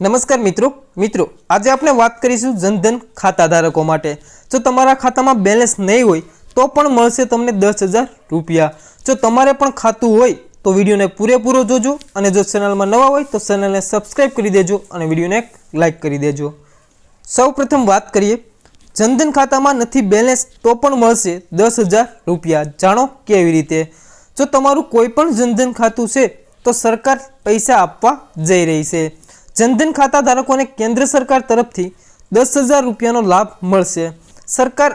નમસ્કાર મિત્રો મિત્રો, આજે આપણે વાત કરીશું જનધન ખાતા ધારકો માટે. જો તમારા ખાતામાં બેલેન્સ નહીં હોય, તો પણ મળશે તમને દસ હજાર રૂપિયા. જો તમારે પણ ખાતું હોય, તો વિડીયોને પૂરેપૂરો જોજો અને જો ચેનલમાં નવા હોય, તો ચેનલને સબસ્ક્રાઈબ કરી દેજો અને વિડીયોને એક લાઈક કરી દેજો. સૌપ્રથમ વાત કરીએ, જનધન ખાતામાં નથી બેલેન્સ તો પણ મળશે દસ હજાર રૂપિયા. જાણો કેવી રીતે? જો તમારું કોઈ પણ જનધન ખાતું છે, તો સરકાર પૈસા આપવા જઈ રહી છે. જનધન ખાતા ધારકોને કેન્દ્ર સરકાર તરફથી દસ હજાર રૂપિયાનો લાભ મળશે. સરકાર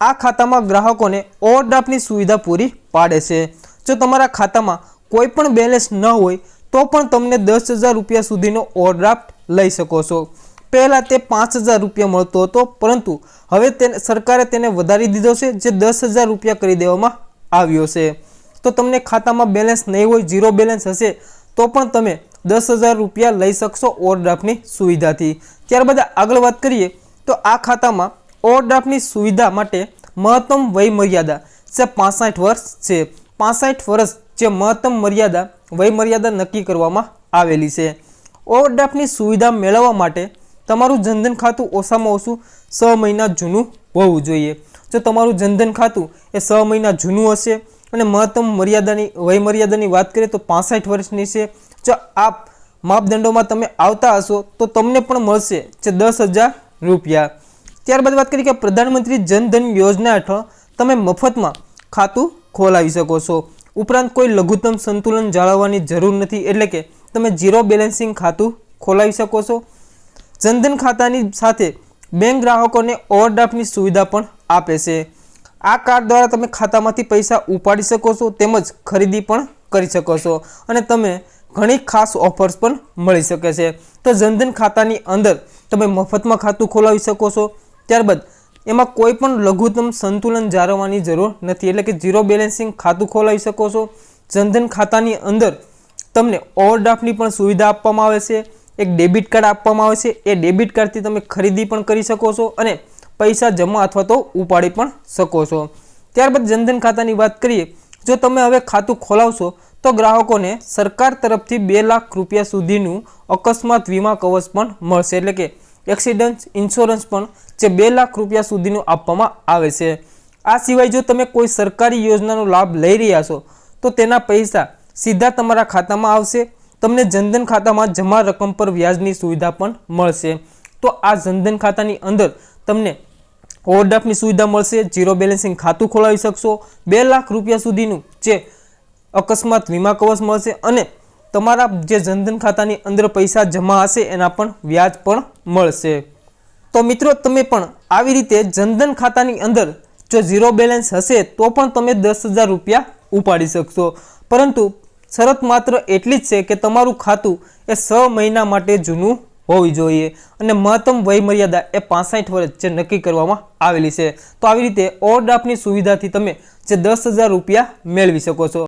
આ ખાતામાં ગ્રાહકોને ઓવરડ્રાફ્ટની સુવિધા પૂરી પાડે છે. જો તમારા ખાતામાં કોઈ પણ બેલેન્સ ન હોય, તો પણ તમને દસ હજાર રૂપિયા સુધીનો ઓવરડ્રાફ્ટ લઈ શકો છો. પહેલાં તે પાંચ હજાર રૂપિયા મળતો હતો, પરંતુ હવે તેને સરકારે તેને વધારી દીધો છે, જે દસ હજાર રૂપિયા કરી દેવામાં આવ્યો છે. તો તમને ખાતામાં બેલેન્સ નહીં હોય, ઝીરો બેલેન્સ હશે, તો પણ તમે દસ હજાર રૂપિયા લઈ શકશો ઓવરડ્રાફ્ટની સુવિધાથી. ત્યારબાદ આગળ વાત કરીએ તો આ ખાતામાં ઓવરડ્રાફ્ટની સુવિધા માટે મહત્તમ વય મર્યાદા જે પાસઠ વર્ષ છે. પાસઠ વર્ષ જે મહત્તમ મર્યાદા, વયમર્યાદા નક્કી કરવામાં આવેલી છે. ઓવરડ્રાફ્ટની સુવિધા મેળવવા માટે તમારું જનધન ખાતું ઓછામાં ઓછું છ મહિના જૂનું હોવું જોઈએ. જો તમારું જનધન ખાતું એ છ મહિના જૂનું હશે અને મહત્તમ મર્યાદાની વય મર્યાદાની વાત કરીએ તો પાસઠ વર્ષની છે. જો આ માપદંડોમાં તમે આવતા હશો, તો તમને પણ મળશે જે દસ હજાર રૂપિયા. ત્યારબાદ વાત કરીએ કે પ્રધાનમંત્રી જનધન યોજના હેઠળ તમે મફતમાં ખાતું ખોલાવી શકો છો. ઉપરાંત કોઈ લઘુત્તમ સંતુલન જાળવવાની જરૂર નથી, એટલે કે તમે ઝીરો બેલેન્સિંગ ખાતું ખોલાવી શકો છો. જનધન ખાતાની સાથે બેંક ગ્રાહકોને ઓવરડ્રાફ્ટની સુવિધા પણ આપે છે. આ કાર્ડ દ્વારા તમે ખાતામાંથી પૈસા ઉપાડી શકો છો તેમજ ખરીદી પણ કરી શકો છો. અને તમે ઘણી ખાસ ઓફર્સ પણ મળી શકે છે. તો જનધન ખાતાની અંદર તમે મફતમાં ખાતું ખોલાવી શકો છો. ત્યારબાદ એમાં કોઈ પણ લઘુત્તમ સંતુલન જાળવવાની જરૂર નથી. એટલે કે ઝીરો બેલેન્સિંગ ખાતું ખોલાવી શકો છો. જનધન ખાતાની અંદર તમને ઓવરડ્રાફ્ટની પણ સુવિધા આપવામાં આવે છે. એક ડેબિટ કાર્ડ આપવામાં આવે છે. એ ડેબિટ કાર્ડથી તમે ખરીદી પણ કરી શકો છો અને પૈસા જમા અથવા તો ઉપાડી પણ શકો છો. ત્યારબાદ જનધન ખાતાની વાત કરીએ, જો તમે હવે ખાતું ખોલાવશો, તો ગ્રાહકોને સરકાર તરફથી બે લાખ રૂપિયા સુધીનું અકસ્માત વીમા કવચ પણ મળશે. એટલે કે એક્સિડન્ટ ઇન્સ્યોરન્સ પણ જે બે લાખ રૂપિયા સુધીનું આપવામાં આવે છે. આ સિવાય જો તમે કોઈ સરકારી યોજનાનો લાભ લઈ રહ્યા છો, તો તેના પૈસા સીધા તમારા ખાતામાં આવશે. તમને જનધન ખાતામાં જમા રકમ પર વ્યાજની સુવિધા પણ મળશે. તો આ જનધન ખાતાની અંદર તમને ઓવરડ્રાફ્ટની સુવિધા મળશે જીરો બેલેન્સિંગ ખાતું ખોલાવી શકશો, બે લાખ રૂપિયા સુધીનું જે અકસ્માત વીમા કવચ મળશે અને તમારા જે જનધન ખાતાની અંદર પૈસા જમા હશે, એના પણ વ્યાજ પણ મળશે. તો મિત્રો, તમે પણ આવી રીતે જનધન ખાતાની અંદર જો ઝીરો બેલેન્સ હશે, તો પણ તમે દસ હજાર રૂપિયા ઉપાડી શકશો. પરંતુ શરત માત્ર એટલી જ છે કે તમારું ખાતું એ છ મહિના માટે જૂનું હોવી જોઈએ. અને મહત્તમ વયમર્યાદા એ પાસઠ વર્ષ જે નક્કી કરવામાં આવેલી છે. તો આવી રીતે ઓવરડ્રાફ્ટની સુવિધાથી તમે જે દસ રૂપિયા મેળવી શકો છો.